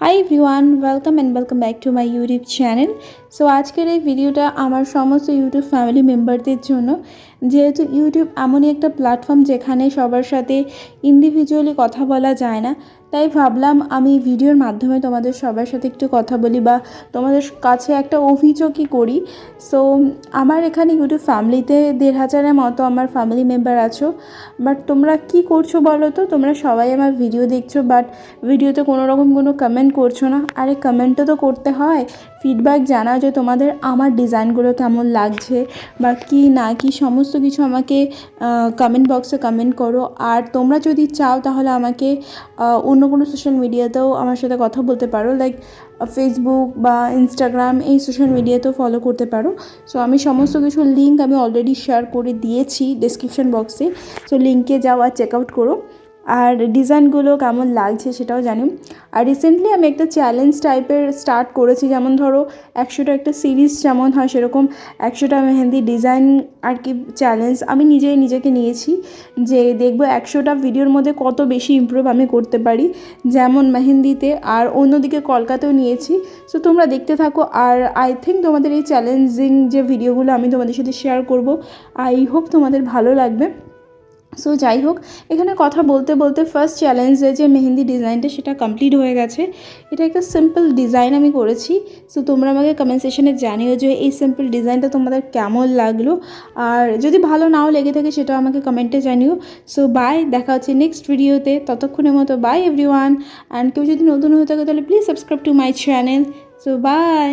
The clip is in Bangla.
Hi everyone welcome and welcome back to my YouTube channel so আজকের এই ভিডিওটা আমার সমস্ত ইউটিউব ফ্যামিলি মেম্বারদের জন্য। যেহেতু ইউটিউব এমনই একটা প্ল্যাটফর্ম যেখানে সবার সাথে ইন্ডিভিজুয়ালি কথা বলা যায় না তাই ভাবলাম আমি ভিডিওর মাধ্যমে তোমাদের সবার সাথে একটু কথা বলি বা তোমাদের কাছে একটা অভিযোগই করি। সো আমার এখানে ইউটিউব ফ্যামিলিতে দেড় হাজারের মতো আমার ফ্যামিলি মেম্বার আছো। বাট তোমরা কি করছ বলো তো? তোমরা সবাই আমার ভিডিও দেখছ বাট ভিডিওতে কোনো রকম কোনো কমেন্ট করছ না। আরে কমেন্টও তো করতে হয়। ফিডব্যাক জানা যে তোমাদের আমার ডিজাইনগুলো কেমন লাগছে বা কি না কি সমস্ত কিছু আমাকে কমেন্ট বক্সে কমেন্ট করো। আর তোমরা যদি চাও তাহলে আমাকে অন্য কোনো সোশ্যাল মিডিয়াতেও আমার সাথে কথা বলতে পারো। লাইক ফেসবুক বা ইনস্টাগ্রাম এই সোশ্যাল মিডিয়াতেও ফলো করতে পারো। সো আমি সমস্ত কিছু লিঙ্ক আমি অলরেডি শেয়ার করে দিয়েছি ডিসক্রিপশন বক্সে সো লিঙ্কে যাও আর চেক আউট করো। আর ডিজাইনগুলো কেমন লাগছে সেটাও জানি। আর রিসেন্টলি আমি একটা চ্যালেঞ্জ টাইপের স্টার্ট করেছি, যেমন ধরো একশোটা একটা সিরিজ যেমন হয় সেরকম একশোটা মেহেন্দি ডিজাইন আর কি চ্যালেঞ্জ আমি নিজেই নিজেকে নিয়েছি যে দেখব একশোটা ভিডিওর মধ্যে কত বেশি ইমপ্রুভ আমি করতে পারি, যেমন মেহেন্দিতে। আর অন্যদিকে কলকাতাও নিয়েছি। সো তোমরা দেখতে থাকো। আর আই থিঙ্ক তোমাদের এই চ্যালেঞ্জিং যে ভিডিওগুলো আমি তোমাদের সাথে শেয়ার করব। আই হোপ তোমাদের ভালো লাগবে। সো যাই হোক, এখানে কথা বলতে বলতে ফার্স্ট চ্যালেঞ্জে যে মেহেন্দি ডিজাইনটা সেটা কমপ্লিট হয়ে গেছে। এটা একটা সিম্পল ডিজাইন আমি করেছি। সো তোমরা আমাকে কমেন্ট সেশনে জানিও যে এই সিম্পল ডিজাইনটা তোমাদের কেমন লাগল। আর যদি ভালো নাও লেগে থাকে সেটাও আমাকে কমেন্টে জানিও। সো বাই দেখা হচ্ছে নেক্সট ভিডিওতে ততক্ষণের মতো বাই এভরিওয়ান অ্যান্ড কেউ যদি নতুন হয়ে থাকে তাহলে please subscribe to my channel so bye